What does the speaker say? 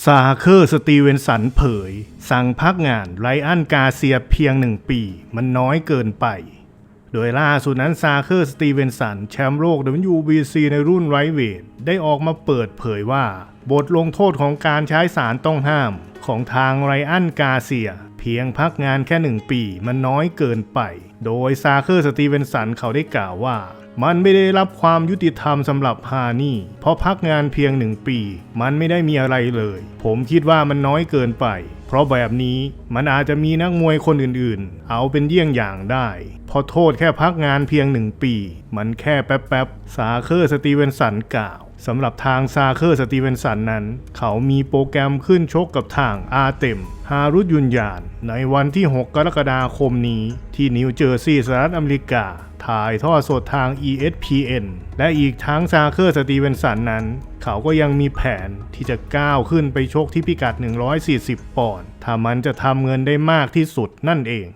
ซาเคอร์สตีเวนสันเผย สั่งพักงานไรอันกาเซียเพียงหนึ่งปี มันน้อยเกินไป โดยล่าสุดนั้นซาเคอร์สตีเวนสัน แชมป์โลก WBC ในรุ่นไรเวท ได้ออกมาเปิดเผยว่า บทลงโทษของการใช้สารต้องห้าม ของทางไรอันกาเซีย เพียงพักงานแค่หนึ่งปีมันน้อยเกินไป โดยซาเคอร์สตีเวนสันเขาได้กล่าวว่า มันไม่ได้รับความยุติธรรมสำหรับฮานี่ เพราะพักงานเพียงหนึ่งปี มันไม่ได้มีอะไรเลย ผมคิดว่ามันน้อยเกินไป ราะแบบนี้มันอาจจะมีนักมวยคนอื่นๆ เอาเป็นเยี่ยงอย่างได้ พอโทษแค่พักงานเพียงหนึ่งปี มันแค่แป๊บๆ ซาเคอร์สตีเวนสันกล่าวสำหรับทางซาเคอร์สตีเวนสันนั้น เขามีโปรแกรมขึ้นชกกับทางอาเต็ม ฮารุยุนยาน ในวันที่ 6 กรกฎาคมนี้ ที่นิวเจอร์ซีย์สหรัฐอเมริกา ถ่ายทอดสดทาง ESPN และอีกทั้งซาเคอร์สตีเวนสันนั้น เขาก็ยังมีแผนที่จะก้าวขึ้นไปชกที่พิกัด 140 ปอนด์ถ้ามันจะทำเงินได้มากที่สุดนั่นเอง